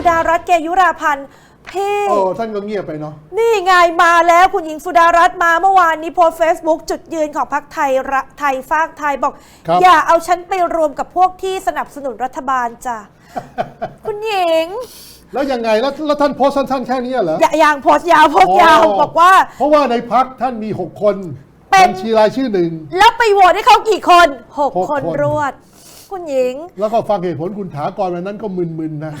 สุดารัตน์เกยุราพันธ์พี่ โอ้ท่านก็เงียบไปเนาะ นี่ไงมาแล้วคุณหญิงสุดารัตน์มาเมื่อวานนี้โพสเฟซบุ๊กจุดยืนของพรรคไทยรักไทยฟากไทยบอก ครับ อย่าเอาฉันไปรวมกับพวกที่สนับสนุนรัฐบาลจ้ะ คุณหญิง แล้วยังไงแล้วแล้วท่านโพสต์สั้นๆแค่นี้เหรออย่าอย่างโพสต์ยาวโพสต์ยาวบอกว่า เพราะว่าในพักท่านมี 6 คนเป็น บัญชีรายชื่อหนึ่ง แล้วไปโหวตให้เขากี่คนหกหกคน คนรวด คุณหญิง แล้วก็ฟังเหตุผลคุณถากรวันนั้นก็มึนๆนะ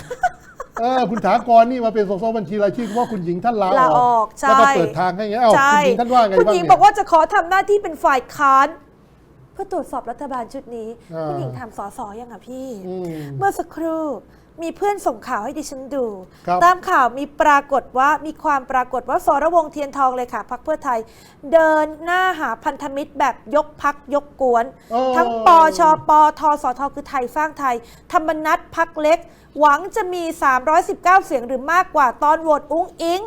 เออคุณถากรนี่มาเป็นสสบัญชีรายชื่อเพราะว่าคุณหญิงท่านลาลาออออกกใช่แล้วก็เปิดทางให้ไงเอ้าใช่คุณหญิงท่านว่าไงคุณบ้างหญิงเนี่บอกยว่าจะขอทำหน้าที่เป็นฝ่ายค้าน เพื่อตรวจสอบรัฐบาลชุดนี้ อ่า คุณหญิงถามสอสอยังอะพี่ อืม เมื่อสักครู่มีเพื่อนส่งข่าวให้ดิฉันดู ครับ ตามข่าวมีปรากฏว่ามีความปรากฏว่าสรวงศ์เทียนทองเลยค่ะพักเพื่อไทย เดินหน้าหาพันธมิตรแบบยกพักยกกวนโอ้ทั้งปชปทสทคือไทยสร้างไทย ธรรมนัตพักเล็ก หวังจะมี 319 เสียงหรือมากกว่าตอนโหวตอุ้งอิง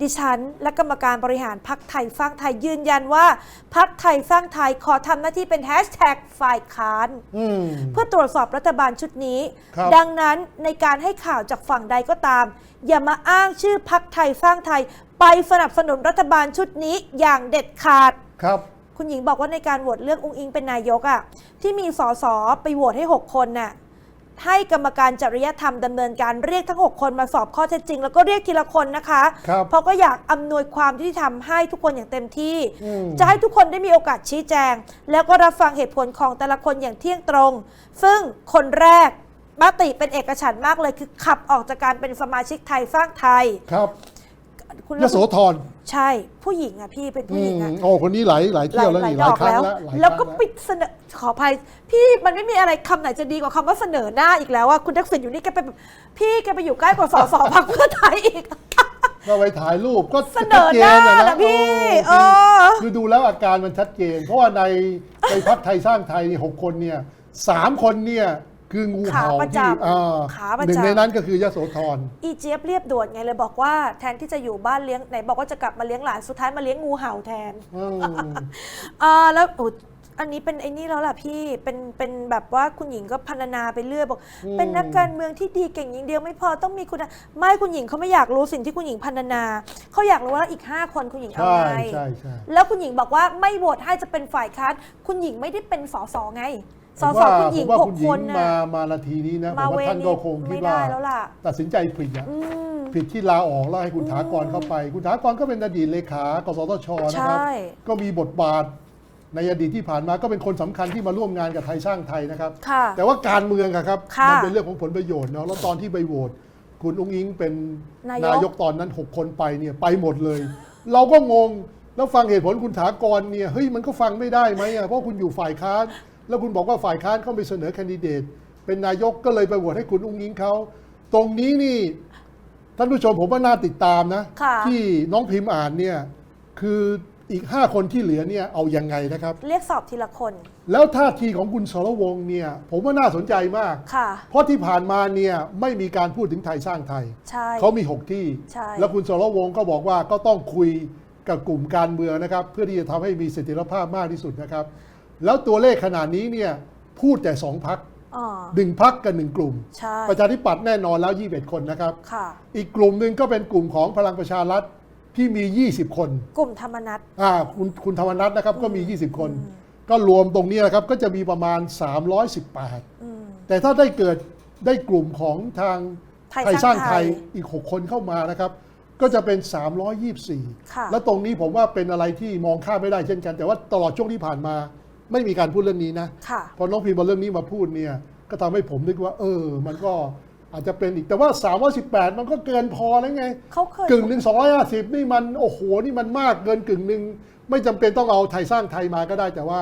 ดิฉันและกรรมการบริหารพักไทยสร้างไทยยืนยันว่าพักไทยสร้างไทยขอทำหน้าที่เป็นแฮชแท็กฝ่ายค้าน อืม เพื่อตรวจสอบรัฐบาลชุดนี้ ครับ ดังนั้นในการให้ข่าวจากฝั่งใดก็ตาม อย่ามาอ้างชื่อพักไทยสร้างไทย ไปสนับสนุนรัฐบาลชุดนี้อย่างเด็ดขาด ครับ คุณหญิงบอกว่าในการโหวตเลือกองค์อิงเป็นนายกอะ่ะที่มีสสไปโหวตให้ 6 คนน่ะ ให้กรรมการจริยธรรมดำเนินการเรียกทั้ง 6 คนมาสอบข้อเท็จจริง แล้วก็เรียกทีละคนนะคะ ครับเพราะก็อยากอำนวยความยุติธรรมให้ทุกคนอย่างเต็มที่ อืม จะให้ทุกคนได้มีโอกาสชี้แจง แล้วก็รับฟังเหตุผลของแต่ละคนอย่างเที่ยงตรง ซึ่งคนแรกมติเป็นเอกฉันท์มากเลยคือขับออกจากการเป็นสมาชิกไทยสร้างไทย ครับ คุณยโสธรใช่ผู้หญิงอะพี่เป็นอืผู้หญิงมอะโอ้คนนี้หลายหลายเที่ยวแล้วนี่หลายครั้งแล้วหลายครั้งแล้วก็ปิดเสนอขออภัย พี่มันไม่มีอะไรคำไหนจะดีกว่าคำว่าเสนอหน้าอีกแล้วว่าคุณทักษิณอยู่นี่แกไปแบบพี่แกไปอยู่ใกล้กว่าสสพักเพื่อไทยอีกก็ไปถ่ายรูปก็เสนอหน้าชัดเจน่ะพี่โอ้เออคือคือดูแล้วอาการมันชัดเจน เพราะว่าในในพักไทยสร้างไทยเนี่ยหกคนเนี่ยสามคนเนี่ย คืองูเห่าขาประที่จำเอ่อขาประจำ หนึ่งในนั้นก็คือยโสธร อีเจี๊ยบเรียบด่วนไงเลยบอกว่าแทนที่จะอยู่บ้านเลี้ยงไหนบอกว่าจะกลับมาเลี้ยงหลานสุดท้ายมาเลี้ยงงูเห่าแทน อืม อ่าแล้วโอ้อันนี้เป็นไอ้นี่แล้วล่ะพี่เป็นเป็นแบบว่าคุณหญิงก็พรรณนาไปเรื่อยบอก อืม เป็นนักการเมืองที่ดีเก่งอย่างเดียวไม่พอต้องมีคุณธรรมไม่คุณหญิงเขาไม่อยากรู้สิ่งที่คุณหญิงพรรณนาเขาอยากรู้ว่าอีก 5 คนคุณหญิงเอาใช่ไงใช่ใช่แล้วคุณหญิงบอกว่าไม่โหวตให้จะเป็นฝ่ายค้านคุณหญิงไม่ได้เป็นสสไง สผมสว่าคุณหญิงผมว่าหคุกณหญิคงนมาน่ะมานาทีนี้นะผมมาว่าเวท่านนี้ก็คงคิดไม่ว่าได้แล้วล่ะ ตัดสินใจผิดอะอืม ผิดที่ลาออกแล้วให้คุณถากรเข้าไป คุณถากรก็เป็นอดีตเลขากสทชนะครับ ใช่ ก็มีบทบาทในอดีตที่ผ่านมาก็เป็นคนสำคัญที่มาร่วมงานกับไทยสร้างไทยนะครับ ค่ะ แต่ว่าการเมืองอะครับค่ะมัเป็นเรื่องของผลประโยชน์เนาะแล้วตอนที่ไปโหวตคุณอุ้งอิงเป็นนายกนายกตอนนั้น 6 คนไปเนี่ยไปหมดเลย เราก็งงแล้วฟังเหตุผลคุณถากรเนี่ยเฮ้ยมันก็ฟังไม่ได้ไหมอะเพราะคุณอยู่ฝ่ายค้าน แล้วคุณบอกว่าฝ่ายค้านเข้าไปเสนอแคนดิเดต เป็นนายกก็เลยไปโหวตให้คุณอุ้งอิงเขา ตรงนี้นี่ท่านผู้ชมผมว่าน่าติดตามนะค่ะที่น้องพิมพ์อ่านเนี่ยคืออีก 5 คนที่เหลือเนี่ยเอายังไงนะครับ เรียกสอบทีละคน แล้วท่าทีของคุณสรวงศ์เนี่ย ผมว่าน่าสนใจมากค่ะเพราะที่ผ่านมาเนี่ยไม่มีการพูดถึงไทยสร้างไทยใช่เขามี 6 ที่ใช่แล้วคุณสรวงศ์ก็บอกว่าก็ต้องคุยกับกลุ่มการเมืองนะครับ เพื่อที่จะทำให้มีเสถียรภาพมากที่สุดนะครับ แล้วตัวเลขขนาดนี้เนี่ยพูดแต่สองพักอ๋อหนึ่งพักกับหนึ่งกลุ่ม ใช่ประชาธิปัตย์แน่นอนแล้ว21คนนะครับ ค่ะ อีกกลุ่มหนึ่งก็เป็นกลุ่มของพลังประชารัฐที่มี 20 คนกลุ่มธรรมนัต อ่าคุณคุณธรรมนัฐนะครับก็มี 20 คน ก็รวมตรงนี้นะครับก็จะมีประมาณ 318 อืม แต่ถ้าได้เกิดได้กลุ่มของทางไทยไทยสร้างไทยสร้างไทยอีก 6 คนเข้ามานะครับ ก็จะเป็น ค่ะ 324 แล้วตรงนี้ผมว่าเป็นอะไรที่มองข้ามไม่ได้เช่นกัน แต่ว่าตลอดช่วงที่ผ่านมา ไม่มีการพูดเรื่องนี้นะค่ะพอน้องพิมพ์มาเรื่องนี้มาพูดเนี่ยก็ทำให้ผมนึกว่า เออ มันก็อาจจะเป็นอีกแต่ว่า318 มันก็เกินพอแล้วไงเขาเคย กึ่งหนึ่ง250 นี่มันโอ้โหนี่มันมากเกินกึ่งหนึ่งไม่จำเป็นต้องเอาไทยสร้างไทยมาก็ได้ แต่ว่า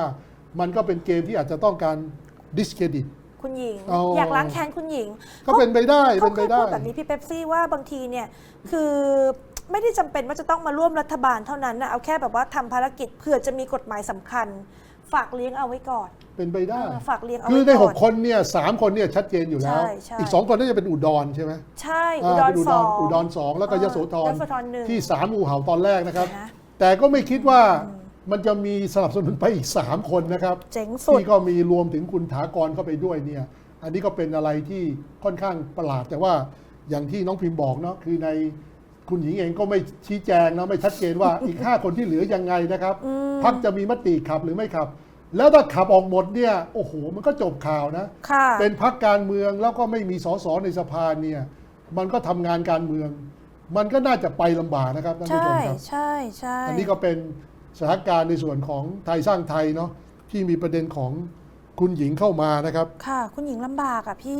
มันก็เป็นเกมที่อาจจะต้องการดิสเครดิต คุณหญิง อ๋ออ อยากล้างแค้นคุณหญิงก็เป็นไปได้เขาเป็นเคไปยได้พูดแบบนี้พี่เป๊ปซี่ว่าบางทีเนี่ยคือไม่ได้จำเป็นว่าจะต้องมาร่วมรัฐบาลเท่านั้นนะเอาแค่แบบว่าทำภารกิจเผื่อจะมีกฎหมายสำคัญ ฝากเลี้ยงเอาไว้ก่อนเป็นไปได้เออฝากเลี้ยงเอาคือไว้ในก่อน6คนเนี่ยสามคนเนี่ยชัดเจนอยู่แล้ว ใช่ใช่ อีก2คนน่าจะเป็นอุดรใช่ไหมใช่อุอ่าดรเป็นอุสดอรงอุดรสองแล้วก็เออยโสธรยโสธรหนึ่งที่สามงูเห่าตอนแรกนะครับเห็นไหมแต่ก็ไม่คิดว่ามันจะมีสนับสนุนไปอีก 3 คนนะครับ เจ๋งสุด ที่ก็มีรวมถึงคุณถากรเข้าไปด้วยเนี่ย อันนี้ก็เป็นอะไรที่ค่อนข้างประหลาดแต่ว่าอย่างที่น้องพิมพ์บอกเนาะคือใน คุณหญิงเองก็ไม่ชี้แจงนะไม่ชัดเจนว่าอีก 5 คนที่เหลือยังไงนะครับอืมพักจะมีมติขับหรือไม่ขับ แล้วถ้าขับออกหมดเนี่ยโอ้โหมันก็จบข่าวนะ ค่ะ เป็นพักการเมืองแล้วก็ไม่มีสสในสภาเนี่ยมันก็ทำงานการเมือง มันก็น่าจะไปลำบากนะครับท่านผู้ชใช่มครับ ใช่ใช่อันนี้ก็เป็นสถานการณ์ในส่วนของไทยสร้างไทยเนาะที่มีประเด็นของคุณหญิงเข้ามานะครับ ค่ะ คุณหญิงลำบากอะพี่